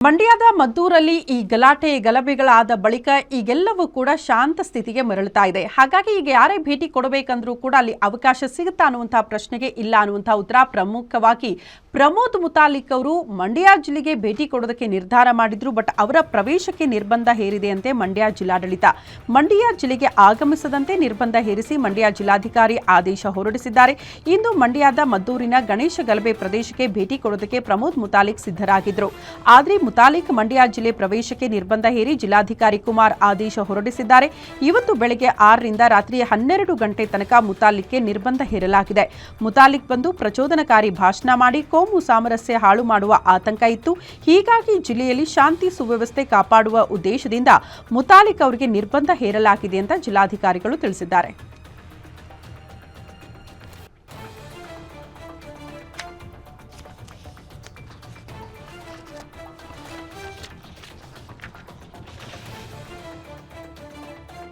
ಮಂಡ್ಯದ ಮದ್ದೂರಲ್ಲಿ ಈ ಗಲಾಟೆ ಗಲಭೆಗಳಾದ ಬಳಿಕ ಈಗೆಲ್ಲವೂ ಕೂಡ ಶಾಂತ ಸ್ಥಿತಿಗೆ ಮರಳುತ್ತಾ ಇದೆ. ಹಾಗಾಗಿ ಈಗ ಯಾರೇ ಭೇಟಿ ಕೊಡಬೇಕಂದ್ರೂ ಕೂಡ ಅಲ್ಲಿ ಅವಕಾಶ ಸಿಗುತ್ತಾ ಅನ್ನುವಂತಹ ಪ್ರಶ್ನೆಗೆ ಇಲ್ಲ ಅನ್ನುವಂತಹ ಉತ್ತರ ಪ್ರಮುಖವಾಗಿ ಪ್ರಮೋದ್ ಮುತಾಲಿಕ್ ಅವರು ಮಂಡ್ಯ ಜಿಲ್ಲೆಗೆ ಭೇಟಿ ಕೊಡೋದಕ್ಕೆ ನಿರ್ಧಾರ ಮಾಡಿದ್ರು, ಬಟ್ ಅವರ ಪ್ರವೇಶಕ್ಕೆ ನಿರ್ಬಂಧ ಹೇರಿದೆಯಂತೆ ಮಂಡ್ಯ ಜಿಲ್ಲಾಡಳಿತ. ಮಂಡ್ಯ ಜಿಲ್ಲೆಗೆ ಆಗಮಿಸದಂತೆ ನಿರ್ಬಂಧ ಹೇರಿಸಿ ಮಂಡ್ಯ ಜಿಲ್ಲಾಧಿಕಾರಿ ಆದೇಶ ಹೊರಡಿಸಿದ್ದಾರೆ. ಇಂದು ಮಂಡ್ಯದ ಮದ್ದೂರಿನ ಗಣೇಶ ಗಲಭೆ ಪ್ರದೇಶಕ್ಕೆ ಭೇಟಿ ಕೊಡೋದಕ್ಕೆ ಪ್ರಮೋದ್ ಮುತಾಲಿಕ್ ಸಿದ್ಧರಾಗಿದ್ರು. ಆದರೆ ಮುತಾಲಿಕ್ ಮಂಡ್ಯ ಜಿಲ್ಲೆ ಪ್ರವೇಶಕ್ಕೆ ನಿರ್ಬಂಧ ಹೇರಿ ಜಿಲ್ಲಾಧಿಕಾರಿ ಕುಮಾರ್ ಆದೇಶ ಹೊರಡಿಸಿದ್ದಾರೆ. ಇವತ್ತು ಬೆಳಗ್ಗೆ ಆರರಿಂದ ರಾತ್ರಿ ಹನ್ನೆರಡು ಗಂಟೆ ತನಕ ಮುತಾಲಿಕ್ಗೆ ನಿರ್ಬಂಧ ಹೇರಲಾಗಿದೆ. ಮುತಾಲಿಕ್ ಬಂದು ಪ್ರಚೋದನಕಾರಿ ಭಾಷಣ ಮಾಡಿ ಕೋಮು ಸಾಮರಸ್ಯ ಹಾಳು ಮಾಡುವ ಆತಂಕ ಇತ್ತು. ಹೀಗಾಗಿ ಜಿಲ್ಲೆಯಲ್ಲಿ ಶಾಂತಿ ಸುವ್ಯವಸ್ಥೆ ಕಾಪಾಡುವ ಉದ್ದೇಶದಿಂದ ಮುತಾಲಿಕ್ ಅವರಿಗೆ ನಿರ್ಬಂಧ ಹೇರಲಾಗಿದೆ ಅಂತ ಜಿಲ್ಲಾಧಿಕಾರಿಗಳು ತಿಳಿಸಿದ್ದಾರೆ.